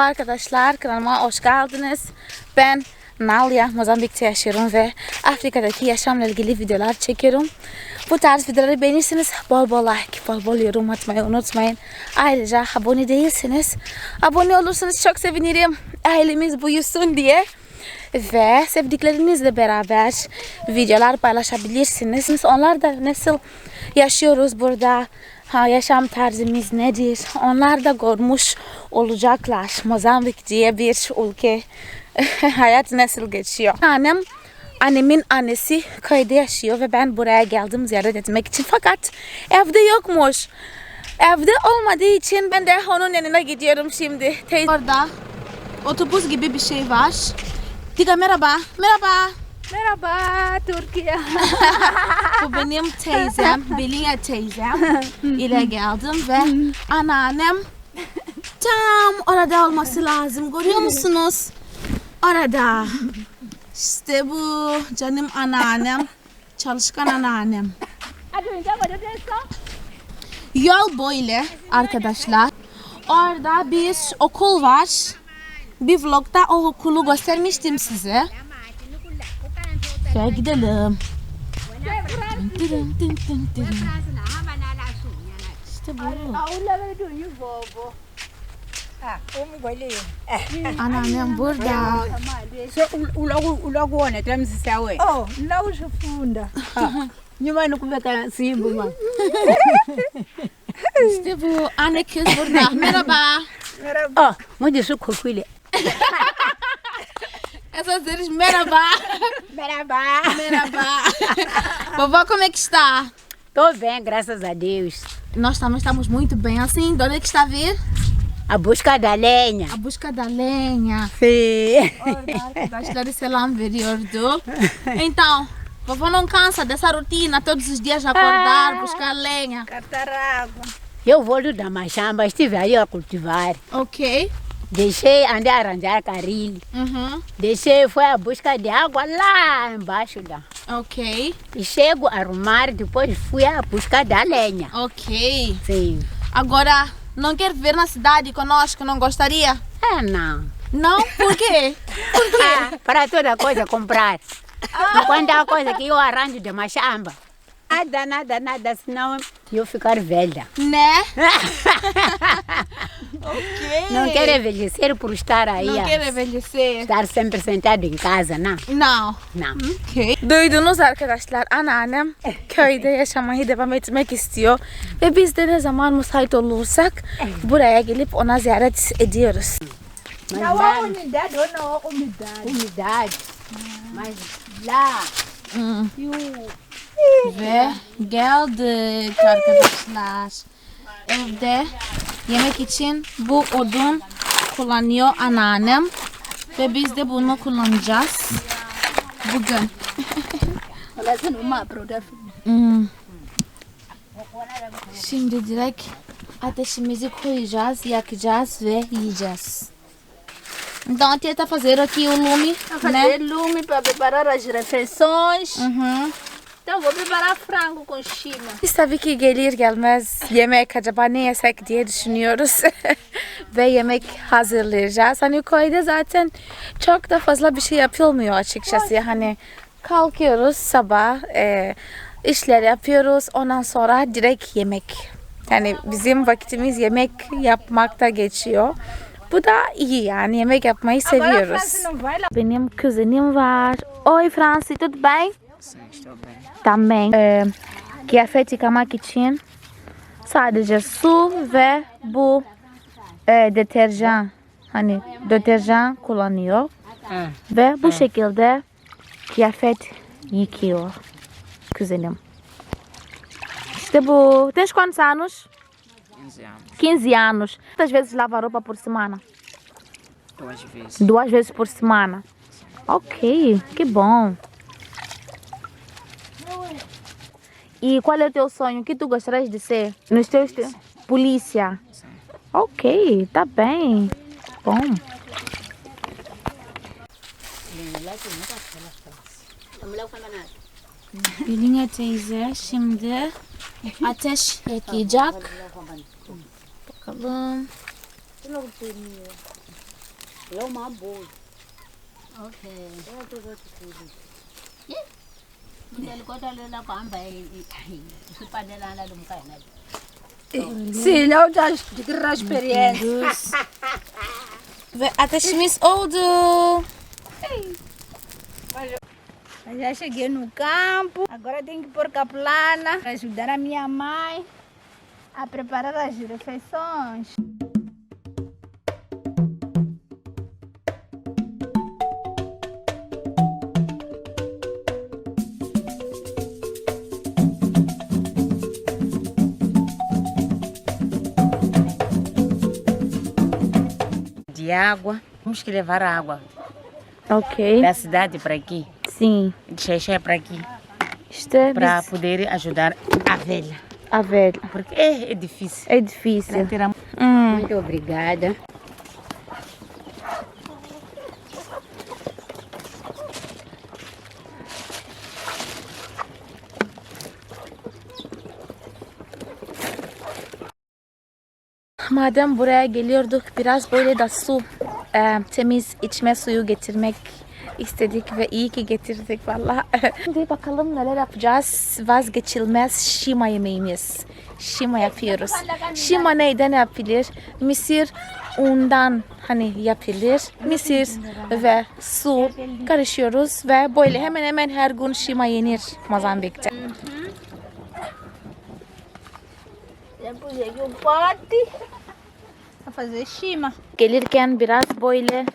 Merhaba arkadaşlar. Kanalıma hoş geldiniz. Ben Nalia, Mozambik'te yaşıyorum ve Afrika'daki yaşamla ilgili videolar çekiyorum. Bu tarz videoları beğenirseniz bol bol like, bol bol yorum atmayı unutmayın. Ayrıca abone değilseniz abone olursanız çok sevinirim. Ailemiz büyüsün diye. Ve sevdiklerinizle beraber videolar paylaşabilirsiniz. Onlar da nasıl yaşıyoruz burada, yaşam tarzımız nedir? Onlar da görmüş olacaklar. Mozambik diye bir ülke hayat nasıl geçiyor. Annem Annemin annesi köyde yaşıyor ve ben buraya geldim ziyaret etmek için. Fakat evde yokmuş. Evde olmadığı için ben de onun yanına gidiyorum şimdi. Orada otobüs gibi bir şey var. Diga merhaba. Merhaba. Merhaba Türkiye. Bu benim teyzem, Belia teyzem ile geldim ve anneannem tam orada olması lazım. Görüyor musunuz? Orada. İşte bu canım anneannem, çalışkan anneannem. Yol böyle arkadaşlar. Orada bir okul var. Bir vlogda o okulu göstermiştim size. Şeye gidelim. İşte bu. Anneannem o Ulakuona tamsisa we. Oh, laushafunda. Nyumbani kubeka simbu ma. İşte bu. Anne kız burada. Merhaba. Merhaba. Oh, moja su kokuyla. Essas deles, merhaba. Merhaba. Merhaba. Vovó, como é que está? Tô bem, graças a Deus. Nós também estamos muito bem. Assim, de onde é que está a vir? A busca da lenha. A busca da lenha. Sim. Então, vovó não cansa dessa rotina, todos os dias acordar, buscar lenha. Cataragua. Eu vou da machamba, estive aí a cultivar. Ok. Deixei, andei a arranjar carrilho. Uhum. Deixei, foi a busca de água lá embaixo lá. Ok. E chego a arrumar, depois fui à busca da lenha. Ok. Sim. Agora, não quer viver na cidade conosco? Não gostaria? É, não. Não? Por quê? Por quê? Ah, para toda coisa comprar. Quando há coisa que eu arranjo de machamba. Nada, nada, nada, senão eu ficar velha. Né? ok. Não quero envelhecer por estar aí. Não a quer envelhecer. Estar sempre sentado em casa, não. Não. Não. Okay. Duydunuz arkadaşlar anneannem köyde yaşamayı devam etmek istiyor ve biz de ne zaman müsait olursak buraya gelip ona ziyaret ediyoruz. Mas lá, umidade. Mas lá, Ve geldik arkadaşlar. Evde yemek için bu odun kullanıyor anneannem ve biz de bunu kullanacağız bugün. Hmm. Şimdi direkt ateşimizi koyacağız, yakacağız ve yiyeceğiz. Então a tia tá fazendo aqui o lume, né? lume para preparar as refeições. Uhum. Então vou preparar frango com chima. Biz tabii ki gelir gelmez yemek acaba ne yesek diye düşünüyoruz. Ve yemek hazırlayacağız. Hani köyde zaten çok da fazla bir şey yapılmıyor açıkçası. Hani kalkıyoruz sabah e, işler yapıyoruz. Ondan sonra direkt yemek. Yani bizim vakitimiz yemek yapmakta geçiyor. Bu da iyi yani yemek yapmayı seviyoruz. Benim kuzenim var. Oi Franci, tudo bem? Também. Ee, kıyafet yıkamak için sadece su ve bu e, deterjan hani deterjan kullanıyor ve bu şekilde kıyafet yıkıyor kuzenim. İşte bu. Tens quantos anos? 15 anos, 15 anos. Quantas vezes lava roupa por semana? duas vezes. Duas vezes por semana. Ok, que bom. E qual é o teu sonho? O que tu gostarias de ser? Nos teus te... Polícia. Ok, tá bem. Bom. Belinha teyze şimdi ateş yakacak. Bakalım. Eu kuhamba isipanelana. Sim, eu já adquiri a experiência. Ve ateşimiz oldu. Eu já cheguei no campo, agora tenho que pôr caplana para ajudar a minha mãe a preparar as refeições. De água. Temos que levar a água Ok. da cidade para aqui. Sim. De Xexé para aqui. Para poder ajudar a velha. a velha. Porque é, é difícil. É difícil. Tirar Hum. Muito obrigada. Madem buraya geliyorduk biraz böyle de su e, temiz içme suyu getirmek istedik ve iyi ki getirdik valla. Şimdi bakalım neler yapacağız. Vazgeçilmez şima yemeğimiz. Şima yapıyoruz. Şima neyden yapılır? Mısır undan hani yapılır. Mısır ve su karışıyoruz ve böyle hemen hemen her gün şima yenir Mozambik'te. Já pus para fazer gelirken biraz böyle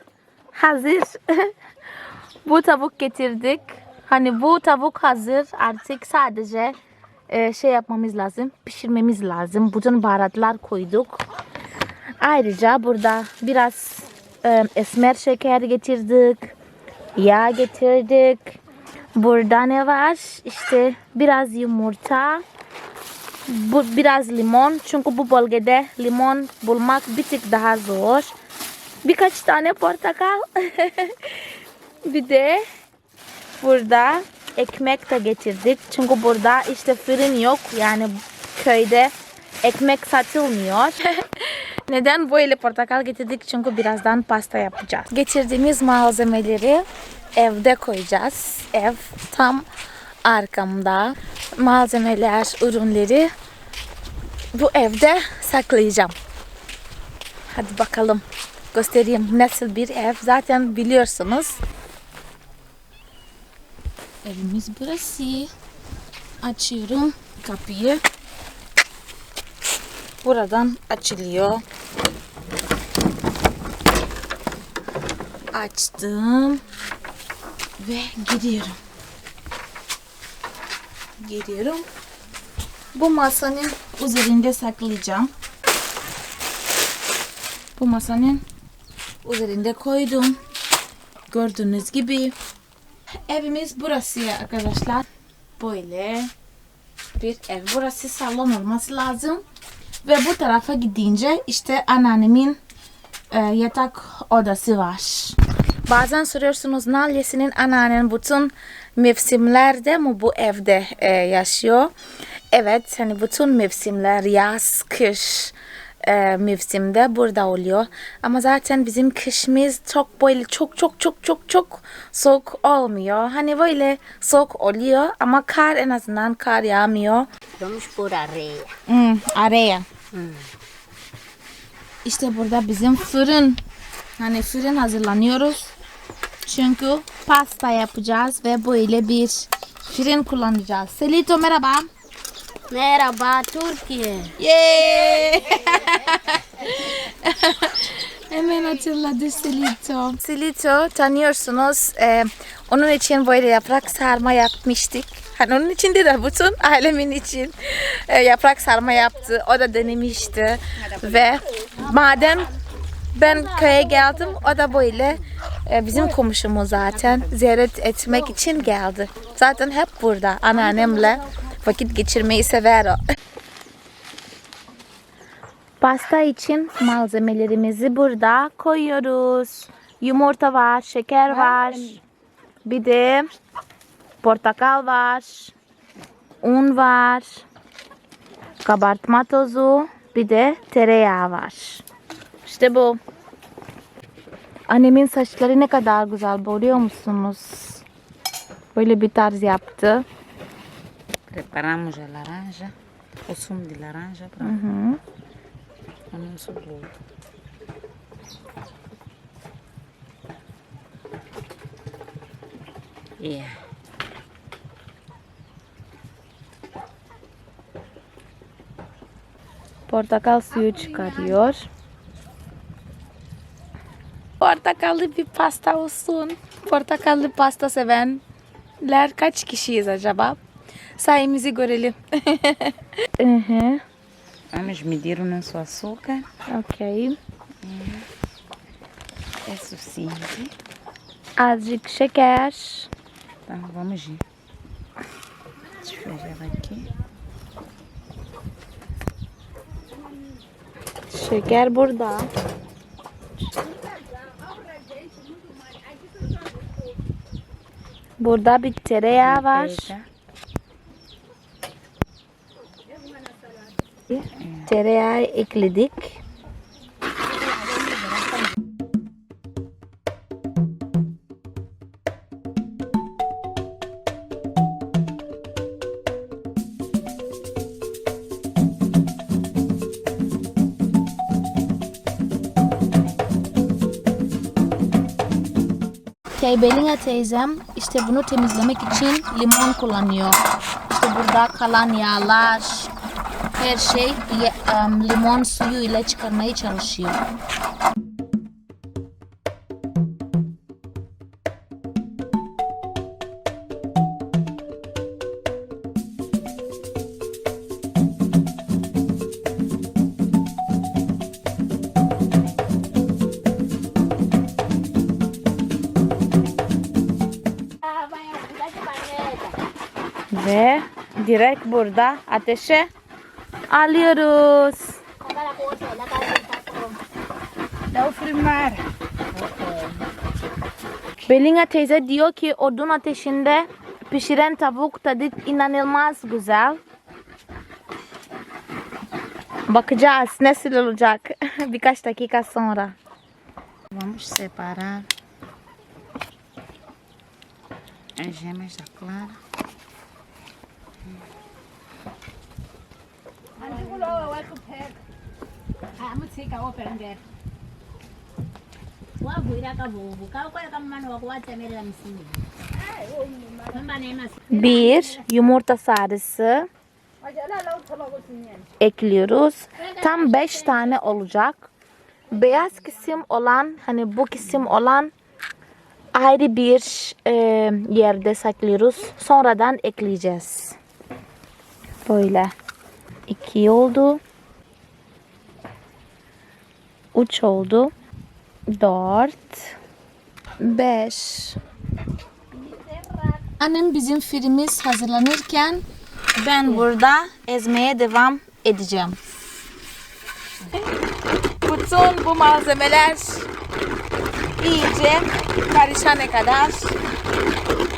hazır bu tavuk getirdik. Hani bu tavuk hazır artık sadece e, şey yapmamız lazım pişirmemiz lazım. Bütün baharatlar koyduk. Ayrıca burada biraz e, esmer şeker getirdik. Yağ getirdik. Burada ne var? İşte biraz yumurta. Bu biraz limon çünkü bu bölgede limon bulmak bir tık daha zor. Birkaç tane portakal. bir de burada ekmek de getirdik. Çünkü burada işte fırın yok. Yani köyde ekmek satılmıyor. Neden böyle portakal getirdik? Çünkü birazdan pasta yapacağız. Getirdiğimiz malzemeleri evde koyacağız. Ev tam arkamda. Malzemeler, ürünleri bu evde saklayacağım. Hadi bakalım göstereyim nasıl bir ev. Zaten biliyorsunuz. Evimiz burası. Açıyorum kapıyı. Buradan açılıyor. Açtım ve gidiyorum. Giriyorum. Bu masanın üzerinde saklayacağım. Bu masanın üzerinde koydum. Gördüğünüz gibi evimiz burası arkadaşlar. Böyle bir ev. Burası salon olması lazım. Ve bu tarafa gidince işte anneannemin e, yatak odası var. Bazen soruyorsunuz Nalya'sının anneannen bütün mevsimlerde mi bu evde e, yaşıyor? Evet hani bütün mevsimler yaz, kış e, mevsimde burada oluyor. Ama zaten bizim kışımız çok böyle çok çok çok çok çok soğuk olmuyor. Hani böyle soğuk oluyor ama kar en azından kar yağmıyor. Vamos por areia. Hmm, araya. İşte burada bizim fırın. Hani fırın hazırlanıyoruz. Çünkü pasta yapacağız ve böyle bir fırın kullanacağız. Selito merhaba. Merhaba Türkiye. Yay! Hemen hatırladı Selito. Selito tanıyorsunuz. Ee, onun için böyle yaprak sarma yapmıştık. Hani onun için de bütün ailemin için e, yaprak sarma yaptı. O da denemişti. Ve madem ben köye geldim o da böyle bizim komşumuz zaten ziyaret etmek için geldi. Zaten hep burada anneannemle vakit geçirmeyi sever o. Pasta için malzemelerimizi burada koyuyoruz. Yumurta var, şeker var. Bir de portakal var. Un var. Kabartma tozu, bir de tereyağı var. İşte bu. Annemin saçları ne kadar güzel görüyor musunuz? Böyle bir tarz yaptı. Preparamos a laranja, o sumo de laranja para o nosso bolo. Yeah. Portakal suyu çıkarıyor. Portakallı bir pasta olsun. Portakallı pasta sevenler kaç kişiyiz acaba? Sayımızı görelim. Hı hı. Vamos medir o nosso açúcar. Okey. É suficiente. Azıcık şeker. Então vamos ir. Despejar aqui. Şeker burada. Burada bir tereyağı var. Tereyağı ekledik. Teybelina teyzem işte bunu temizlemek için limon kullanıyor. İşte burada kalan yağlar, her şey em, limon suyu ile çıkarmaya çalışıyor. Ve direkt burada ateşe alıyoruz. Belinga teyze diyor ki odun ateşinde pişiren tavuk tadı inanılmaz güzel. Bakacağız nasıl olacak birkaç dakika sonra. Vamos separar as gemas da clara. Wavuyira kavuvu kakoya kamumana wakuwatemerera msingi mambanema Bir yumurta sarısı ekliyoruz. Tam 5 tane olacak. Beyaz kısım olan hani bu kısım olan ayrı bir e, yerde saklıyoruz. Sonradan ekleyeceğiz. Böyle. 2 oldu. 3 oldu. 4 5 Annem bizim firimiz hazırlanırken ben burada ezmeye devam edeceğim. Bütün bu malzemeler iyice karışana kadar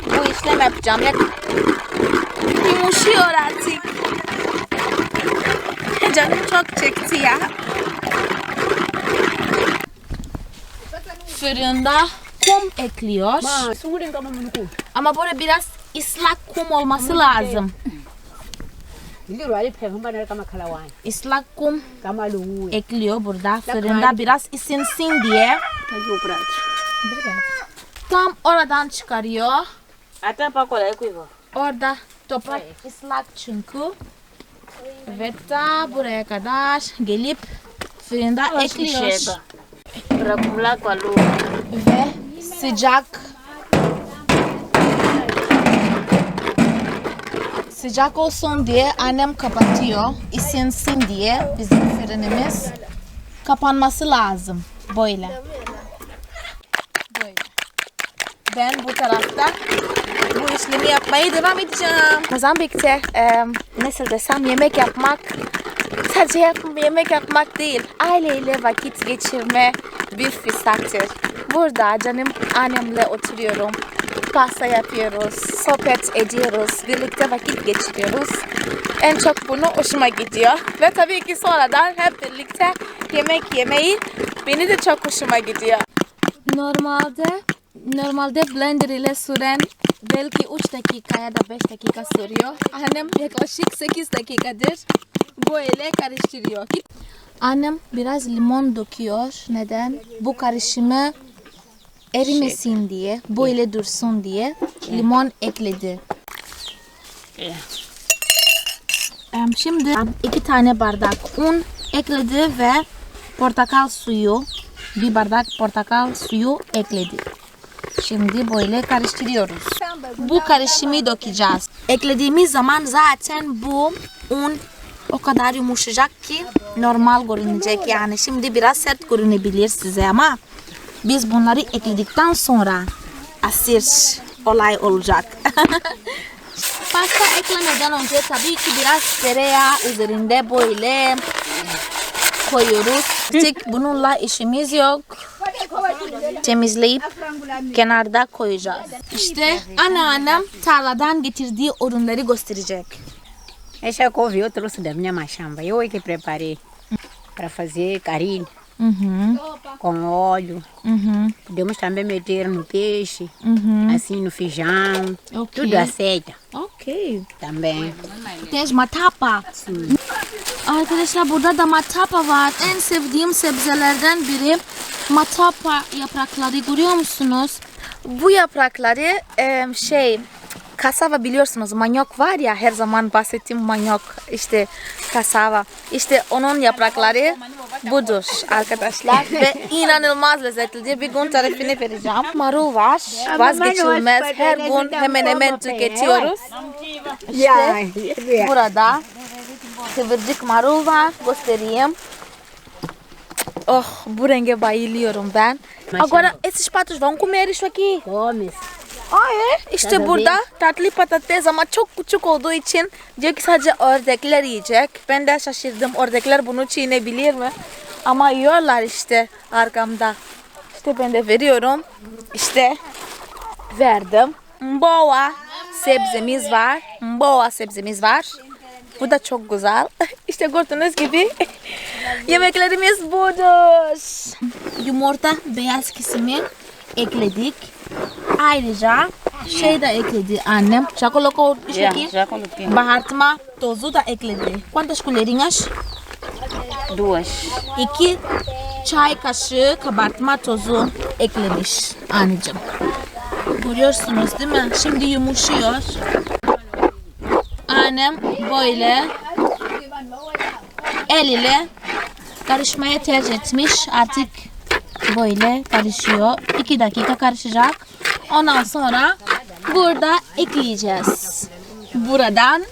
bu işlem yapacağım. Ya, yumuşuyor artık. Canım çok çekti ya. Fırında kum ekliyor. Ama böyle biraz ıslak kum olması lazım. Islak kum ekliyor burada fırında biraz ısınsın diye. Tam oradan çıkarıyor. Orada toprak ıslak çünkü. Ve ta buraya kadar gelip fırında lua. Ve sıcak sıcak olsun diye annem kapatıyor. Isınsın diye bizim fırınımız kapanması lazım. Böyle. Böyle. Ben bu tarafta bu işlemi yapmaya devam edeceğim. Mozambik'te e, nasıl desem yemek yapmak sadece yemek yapmak değil. Aileyle vakit geçirme bir fırsattır. Burada canım annemle oturuyorum. Pasta yapıyoruz, sohbet ediyoruz, birlikte vakit geçiriyoruz. En çok bunu hoşuma gidiyor. Ve tabii ki sonradan hep birlikte yemek yemeyi beni de çok hoşuma gidiyor. Normalde normalde blender ile süren belki 3 dakika ya da 5 dakika sürüyor. Annem yaklaşık 8 dakikadır böyle karıştırıyor. Annem biraz limon döküyor. Neden? Bu karışımı erimesin diye, böyle dursun diye limon ekledi. Şimdi iki tane bardak un ekledi ve portakal suyu, bir bardak portakal suyu ekledi. Şimdi böyle karıştırıyoruz. Bu karışımı dökeceğiz. Eklediğimiz zaman zaten bu un o kadar yumuşayacak ki normal görünecek yani. Şimdi biraz sert görünebilir size ama biz bunları ekledikten sonra asir olay olacak. Pasta eklemeden önce tabii ki biraz tereyağı üzerinde böyle koyuyoruz. Artık bununla işimiz yok. Temizleyip kenarda koyacağız. İşte anneannem tarladan getirdiği ürünleri gösterecek. Essa couve eu trouxe da minha machamba. Eu é que preparei para fazer caril Uhum, com óleo. uhum, Podemos também meter no peixe, uhum. assim no feijão. Ok. Tudo aceita Okay. também. Tez matapa. Arkadaşlar burada da matapa var. En sevdiğim sebzelerden biri matapa yaprakları görüyor musunuz? Bu yaprakları em, şey kasava biliyorsunuz manyok var ya her zaman bahsettiğim manyok işte kasava işte onun yaprakları budur arkadaşlar ve inanılmaz lezzetlidir bir gün tarifini vereceğim marul var vazgeçilmez her gün hemen hemen tüketiyoruz Yeah. Burada kıvırcık marul var. Göstereyim. Oh, bu renge bayılıyorum ben. Agora, esses patos vão comer isso aqui. Come-se. Ah, é? İşte burada tatlı patates ama çok küçük olduğu için diyor ki sadece ördekler yiyecek. Ben de şaşırdım. Ördekler bunu çiğnebilir mi? Ama yiyorlar işte arkamda. İşte ben de veriyorum. İşte verdim. Boğa sebzemiz var. Boğa sebzemiz var. Bu da çok güzel. İşte gördüğünüz gibi yemeklerimiz budur. Yumurta beyaz kısmı ekledik. Ayrıca şey de ekledi annem. Já coloquei. Bahartma tozu da ekledi. Quantas colherinhas? Duas. İki çay kaşığı kabartma tozu eklemiş anneciğim. Görüyorsunuz değil mi? Şimdi yumuşuyor. Annem böyle el ile karışmaya tercih etmiş. Artık böyle karışıyor. İki dakika karışacak. Ondan sonra burada ekleyeceğiz. Buradan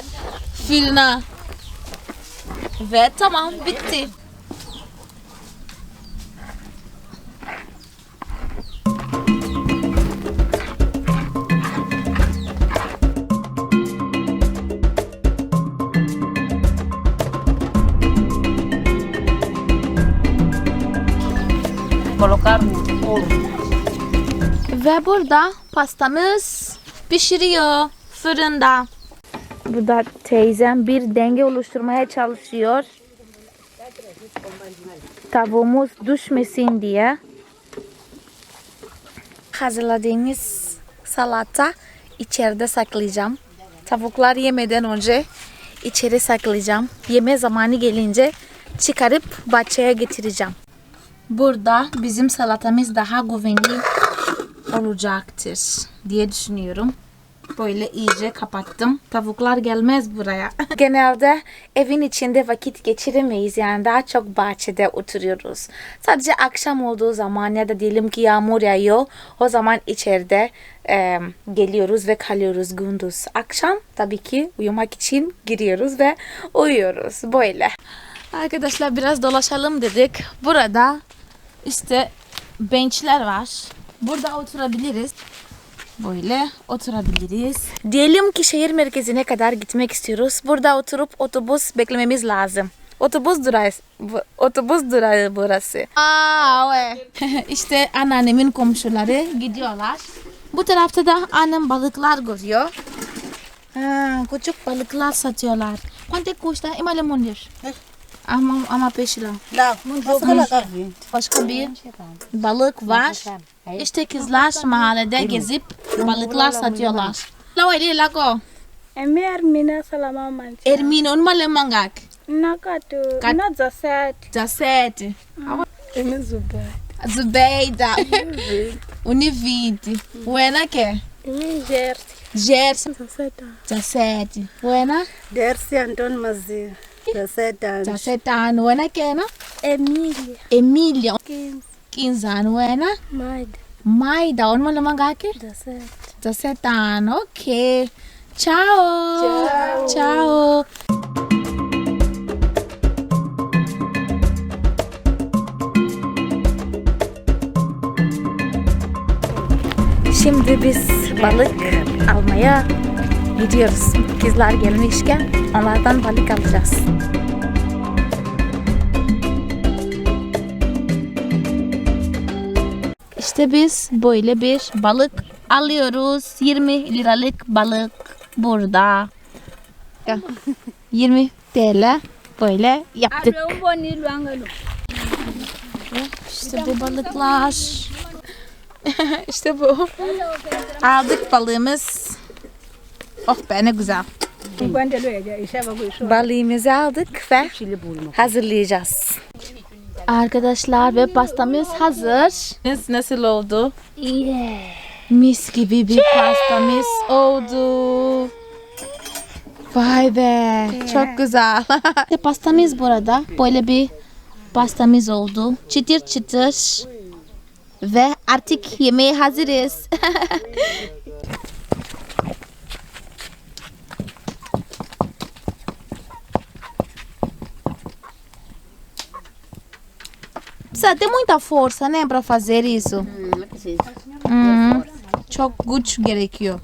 fırına. Ve tamam bitti. Ve burada pastamız pişiriyor fırında. Burada teyzem bir denge oluşturmaya çalışıyor. Tavuğumuz düşmesin diye. Hazırladığımız salata içeride saklayacağım. Tavuklar yemeden önce içeri saklayacağım. Yeme zamanı gelince çıkarıp bahçeye getireceğim. Burada bizim salatamız daha güvenli olacaktır diye düşünüyorum. Böyle iyice kapattım. Tavuklar gelmez buraya. Genelde evin içinde vakit geçiremeyiz. Yani daha çok bahçede oturuyoruz. Sadece akşam olduğu zaman ya da diyelim ki yağmur yağıyor. O zaman içeride e, geliyoruz ve kalıyoruz gündüz. Akşam tabii ki uyumak için giriyoruz ve uyuyoruz. Böyle. Arkadaşlar biraz dolaşalım dedik. Burada işte benchler var. Burada oturabiliriz. Böyle oturabiliriz. Diyelim ki şehir merkezine kadar gitmek istiyoruz. Burada oturup otobüs beklememiz lazım. Otobüs durağı, bu- otobüs durağı burası. Aa, işte anneannemin komşuları gidiyorlar. Bu tarafta da annem balıklar görüyor. Ha, küçük balıklar satıyorlar. Quanto custa? Ima lemon Há uma, peixe lá. não muito bom. Posso comer? Balık var. İşte kızlar mahallede gezip ele satıyorlar. La é minha go. Emi Ermina é Ermina, onuma le mangak? Nakatu, na 17. 17. é Zubeida. Zubeida. Uni 20. uena que? Emi Gersi. Gersi. 17. 17. uena, Gersi Antônio Mazia. 17 anos. Dezessete anos. Buena que, no? Emília. Emília. 15. 15 anos. Buena? Maida. Maida. Un male mangak? 17. 17 anos. Ok. Ciao. Ciao. Şimdi biz balık almaya gidiyoruz. Kızlar gelmişken onlardan balık alacağız. İşte biz böyle bir balık alıyoruz. 20 liralık balık burada. Ya, 20 TL böyle yaptık. İşte bu balıklar. işte bu. Aldık balığımız. Oh be ne güzel. Balığımızı aldık ve hazırlayacağız. Arkadaşlar ve pastamız hazır. Nasıl oldu? Yeah. Mis gibi bir pastamız oldu. Vay be çok güzel. Ve pastamız burada böyle bir pastamız oldu. Çıtır çıtır. Ve artık yemeğe hazırız. Precisa ter muita força, né, para fazer isso. Não precisa. Hmm, çok güç gerekiyor.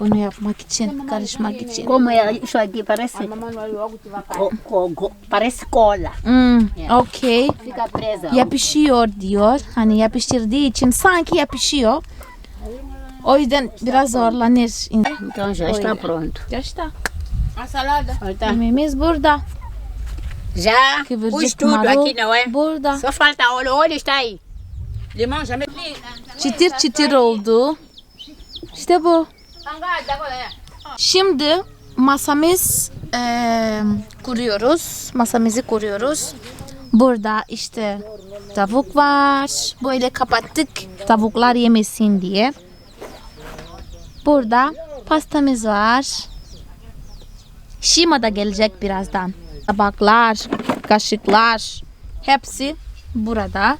Bunu yapmak için, karışmak için. Como é isso aqui? Parece. Parece cola. Hmm, okey. Fica presa. Yapışıyor diyor. Hani yapıştırdığı için sanki yapışıyor. O yüzden biraz zorlanır. Então já está pronto. İşte Olha, tá. yemeğimiz burada. Já Kıvırcık marul aqui, não é? burada. Só falta óleo. Óleo está aí. Limão já me... Çıtır çıtır oldu. İşte bu. Şimdi masamız eee, kuruyoruz. Masamızı kuruyoruz. Burada işte tavuk var. Böyle kapattık tavuklar yemesin diye. Burada pastamız var. Şima da gelecek birazdan. Tabaklar, kaşıklar hepsi burada.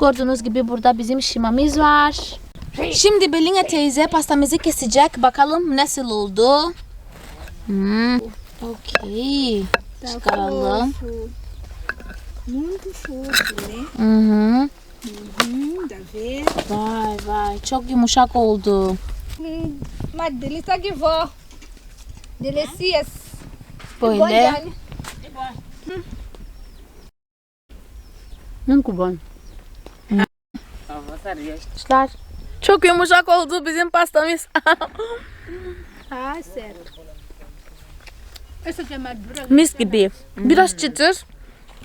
Gördüğünüz gibi burada bizim şimamız var. Şimdi Belinga teyze pastamızı kesecek. Bakalım nasıl oldu. Hmm. Okey. Çıkaralım. Muito fofo? Vay vay çok yumuşak oldu. Uma delícia que vó. Delicias. Böyle. Muito bom. Arkadaşlar çok yumuşak oldu bizim pastamız. Ah, madura. Mis gibi. Biraz çıtır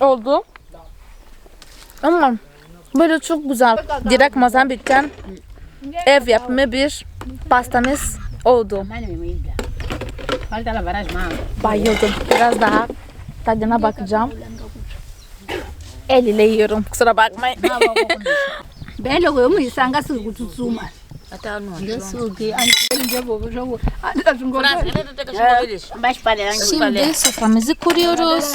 oldu. Ama böyle çok güzel. Direkt Mozambik'ten ev yapımı bir pastamız oldu. Bayıldım. Biraz daha tadına bakacağım. El ile yiyorum. Kusura bakmayın. Belo que eu me sanga se kututsuma. Suki. Njengoba jogo. Azingona. Mais para Şimdi soframızı kuruyoruz.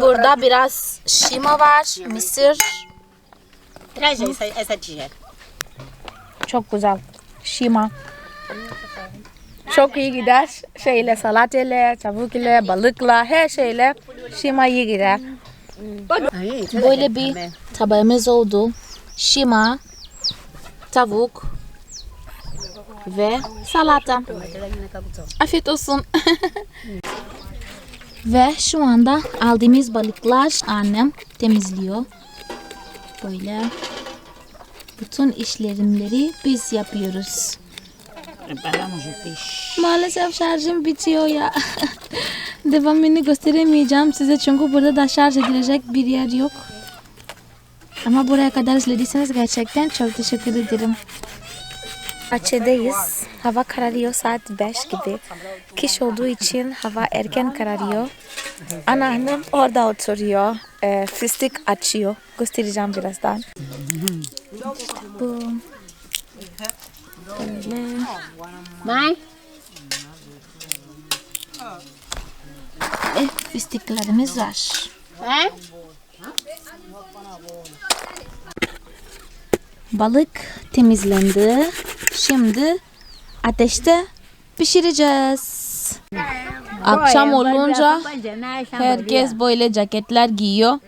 Burada biraz şima var. Mısır. Çok güzel. Şima. Çok iyi gider. Şeyle salat ile, tavuk ile, balıkla, her şeyle şima iyi gider. Böyle bir tabağımız oldu. Şima, tavuk ve salata. Afiyet olsun. ve şu anda aldığımız balıklar annem temizliyor. Böyle bütün işlemleri biz yapıyoruz. Preparamos o peixe. Maalesef şarjım bitiyor ya. devamını gösteremeyeceğim size çünkü burada da şarj edilecek bir yer yok. Ama buraya kadar izlediyseniz gerçekten çok teşekkür ederim. Bahçedeyiz. Hava kararıyor saat 5 gibi. Kış olduğu için hava erken kararıyor. Anneannem orada oturuyor. E, fıstık açıyor. Göstereceğim birazdan. Bu. Böyle. Mai, E, fıstıklarımız var. eh? Balık temizlendi. Şimdi ateşte pişireceğiz. Akşam olunca herkes böyle ceketler giyiyor.